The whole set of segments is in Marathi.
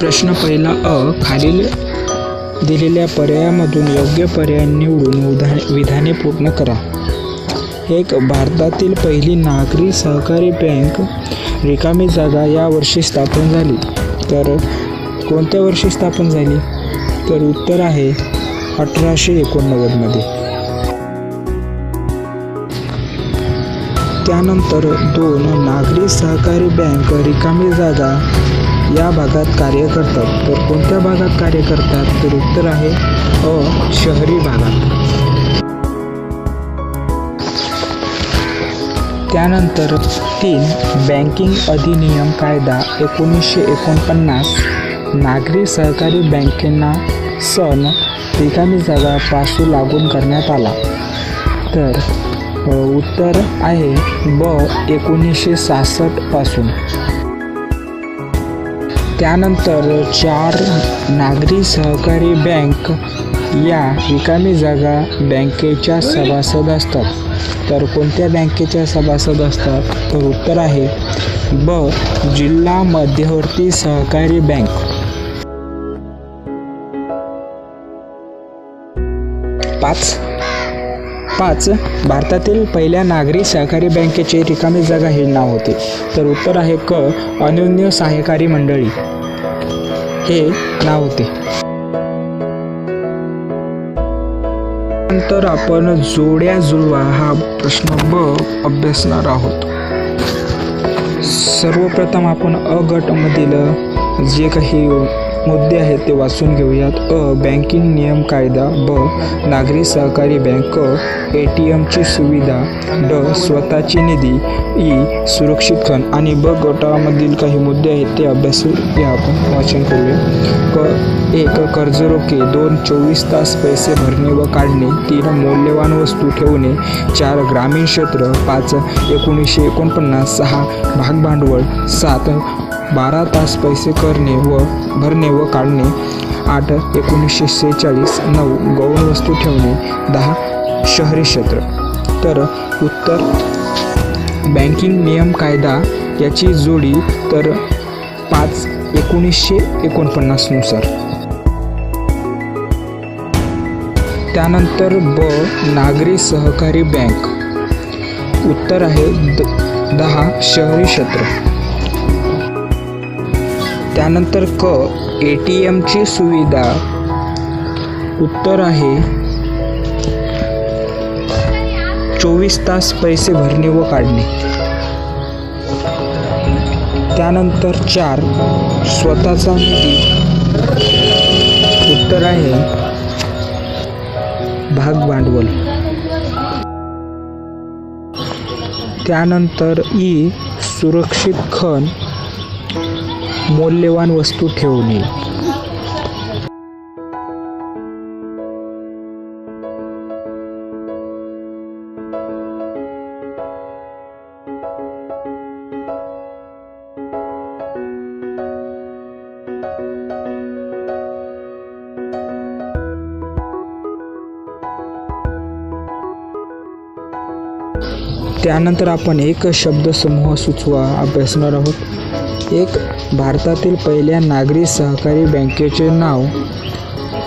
प्रश्न पहिला अ खालील दिलेल्या पर्यायामधून योग्य पर्याय निवडून उदा विधाने पूर्ण करा. एक भारतातील पहिली नागरी सहकारी बँक रिकामी जागा या वर्षी स्थापन झाली. तर कोणत्या वर्षी स्थापन झाली? तर उत्तर आहे अठराशे एकोणनव्वदमध्ये त्यानंतर दोन नागरी सहकारी बँक रिकामी जागा या भागात कार्य करतात. तर कोणत्या भागात कार्य करतात? तर उत्तर आहे अ शहरी भागात. त्यानंतर तीन बँकिंग अधिनियम कायदा एकोणीसशे एकोणपन्नास. नागरी सहकारी बँकेंना सन रिकामी जागा पासू लागू करण्यात आला. तर उत्तर आहे ब एकोणीसशे सहासष्टपासून त्यानंतर चार नागरी सहकारी बँक या रिकामी जागा बँकेच्या सभासद असतात. तर कोणत्या बँकेच्या सभासद असतात? तर उत्तर आहे ब जिल्हा मध्यवर्ती सहकारी बँक. पाच पाच. भारतातील पहिल्या नागरी सहकारी बँकेचे रिकामी जागा हे नाव होते. तर उत्तर आहे क अन्योन्य सहकारी मंडळी. हे नाव होते. नंतर आपण जोड्या जुळवा हा प्रश्न ब अभ्यासणार आहोत. सर्वप्रथम आपण अ गटमधील जे काही मुद्दे आहेत ते वाचून घेऊयात. अ बँकिंग नियम कायदा ब नागरी सहकारी बँक ए टी एमची सुविधा ड स्वतःची निधी ई सुरक्षित खण आणि ब गटामधील काही मुद्दे आहेत ते अभ्यासूया आपण वाचन करूया. क एक कर्ज रोखे दोन चोवीस तास पैसे भरणे व काढणे तीन मौल्यवान वस्तू ठेवणे चार ग्रामीण क्षेत्र पाच एकोणीसशे एकोणपन्नास सहा भागभांडवल सात बारा तास पैसे करणे व भरणे व काढणे. आठ एकोणीसशे सेहेचाळीस नऊ गौण वस्तू ठेवणे दहा शहरी क्षेत्र. तर उत्तर. बँकिंग नियम कायदा याची जोडी तर पाच एकोणीसशे एकोणपन्नासनुसार त्यानंतर ब. नागरी सहकारी बँक. उत्तर आहे द दहा शहरी क्षेत्र. त्यानंतर क ए टी एमची सुविधा. उत्तर आहे चोवीस तास पैसे भरणे व काढणे. त्यानंतर चार स्वतःचा निधी. उत्तर आहे भाग भांडवल. त्यानंतर ई सुरक्षित खण. मौल्यवान वस्तू ठेवणे. त्यानंतर आपण एक शब्दसमूह सुचवा. अभ्यासणार आहोत. एक भारतातील पहिल्या नागरी सहकारी बँकेचे नाव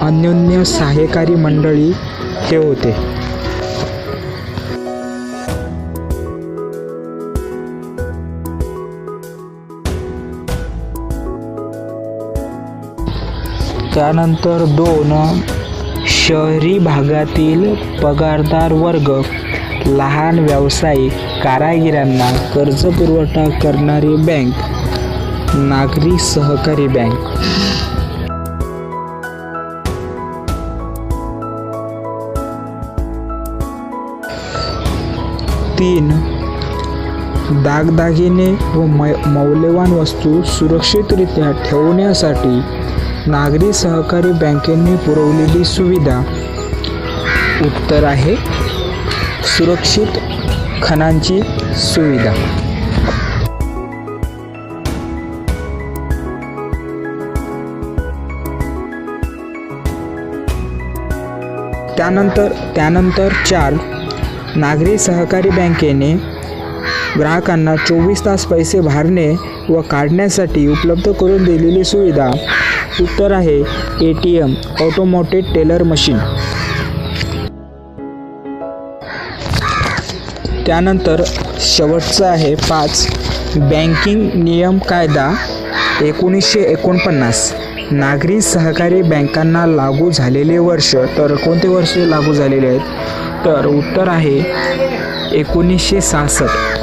अन्योन्य सहाय्यकारी मंडळी हे होते. त्यानंतर दोन शहरी भागातील पगारदार वर्ग लहान व्यावसायिक कारागिरांना कर्ज पुरवठा करणारी बँक नागरी सहकारी बँक. तीन दागदागिने व मै- मौल्यवान वस्तू सुरक्षितरित्या ठेवण्यासाठी नागरी सहकारी बँकेने पुरवलेली सुविधा. उत्तर आहे सुरक्षित खणांची सुविधा. त्यानंतर त्यानंतर चार. नागरी सहकारी बँकेने ग्राहकांना चोवीस तास पैसे भरणे व काढण्यासाठी उपलब्ध करून दिलेली सुविधा. उत्तर आहे A T M automated teller machine त्यानंतर शेवटचं आहे पाच. बँकिंग नियम कायदा एकोणीसशे एकोणपन्नास. नागरी सहकारी बँकांना लागू झालेले वर्ष तर कोणते वर्ष लागू झालेले आहेत? तर उत्तर आहे एकोणीसशे सहासष्ट.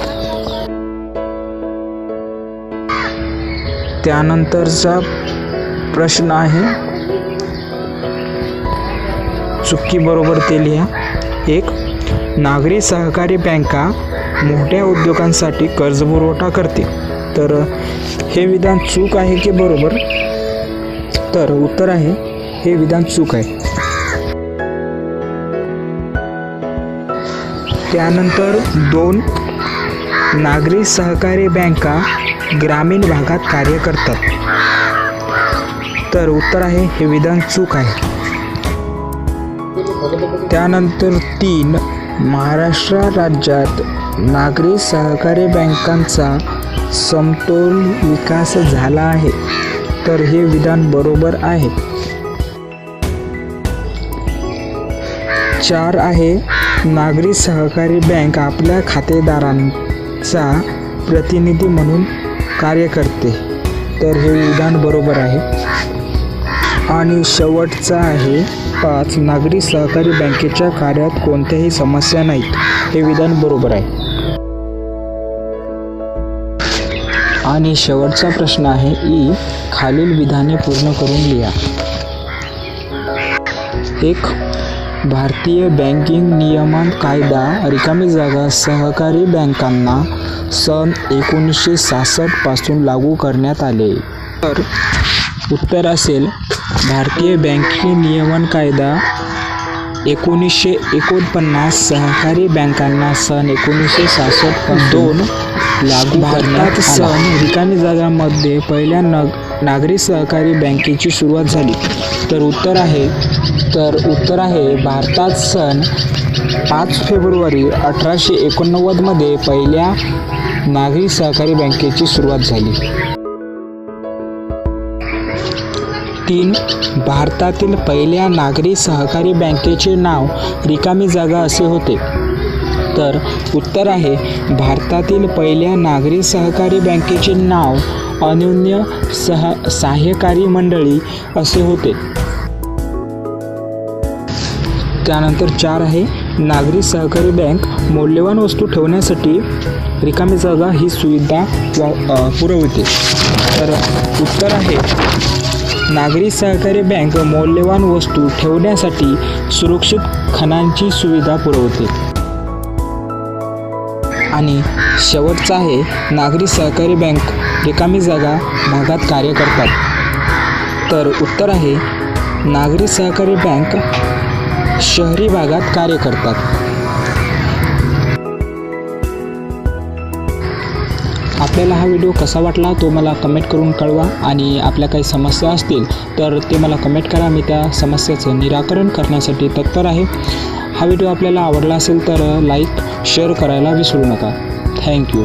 त्यानंतरचा प्रश्न आहे चुकी बरोबर ते लिहा. एक नागरी सहकारी बँका मोठ्या उद्योगांसाठी कर्जपुरवठा करते तर हे विधान चूक आहे की बरोबर? तर उत्तर आहे हे विधान चूक आहे. त्यानंतर दोन नागरी सहकारी बँका ग्रामीण भागात कार्य करतात. तर उत्तर आहे हे विधान चूक आहे. त्यानंतर तीन महाराष्ट्र राज्यात नागरी सहकारी बँकांचा समतोल विकास झाला आहे. तर हे विधान बरोबर आहे. चार आहे नागरी सहकारी बँक आपल्या खातेदारांचा प्रतिनिधी म्हणून कार्य करते. तर हे विधान बरोबर आहे. आणि शेवटचा आहे पाच नागरी सहकारी बँकेच्या कार्यात कोणत्याही समस्या नाहीत. हे विधान बरोबर आहे. आणि शेवटचा प्रश्न आहे ई खालील विधाने पूर्ण करून लिहा. एक भारतीय बँकिंग नियमन कायदा रिकामी जागा सहकारी बँकांना सन एकोणीसशे सहासष्टपासून लागू करण्यात आले. तर उत्तर असेल भारतीय बँकिंग नियमन कायदा एकोणीसशे एकोणपन्नास सहकारी बँकांना सन एकोणीसशे सहासष्ट दोन लागू भारतात सन रिकामी जागांमध्ये पहिल्या नग नागरी सहकारी बँकेची सुरुवात झाली. तर उत्तर आहे तर उत्तर आहे भारतात सन पाच फेब्रुवारी अठराशे एकोणनव्वदमध्ये पहिल्या नागरी सहकारी बँकेची सुरुवात झाली. तीन भारतातील पहिल्या नागरी सहकारी बँकेचे नाव रिकामी जागा असे होते. तर उत्तर आहे भारतातील पहिल्या नागरी सहकारी बँकेचे नाव अन्योन्य सह सहाय्यकारी मंडळी असे होते. त्यानंतर चार आहे नागरी सहकारी बँक मौल्यवान वस्तू ठेवण्यासाठी रिकामी जागा ही सुविधा पुरवते. तर उत्तर आहे नागरी सहकारी बँक मौल्यवान वस्तू ठेवण्यासाठी सुरक्षित खणांची सुविधा पुरवते. आणि शेवटचा आहे नागरी सहकारी बँक रिकामी जागा भागात कार्य करतात. तर उत्तर आहे नागरी सहकारी बँक शहरी भागात कार्य करतात. आपल्याला हा व्हिडिओ कसा वाटला तो मला कमेंट करून कळवा आणि आपल्या काही समस्या असतील तर ते मला कमेंट करा. मी त्या समस्याचं निराकरण करण्यासाठी तत्पर आहे. हा व्हिडिओ आपल्याला आवडला असेल तर लाईक शेअर करायला विसरू नका. थँक्यू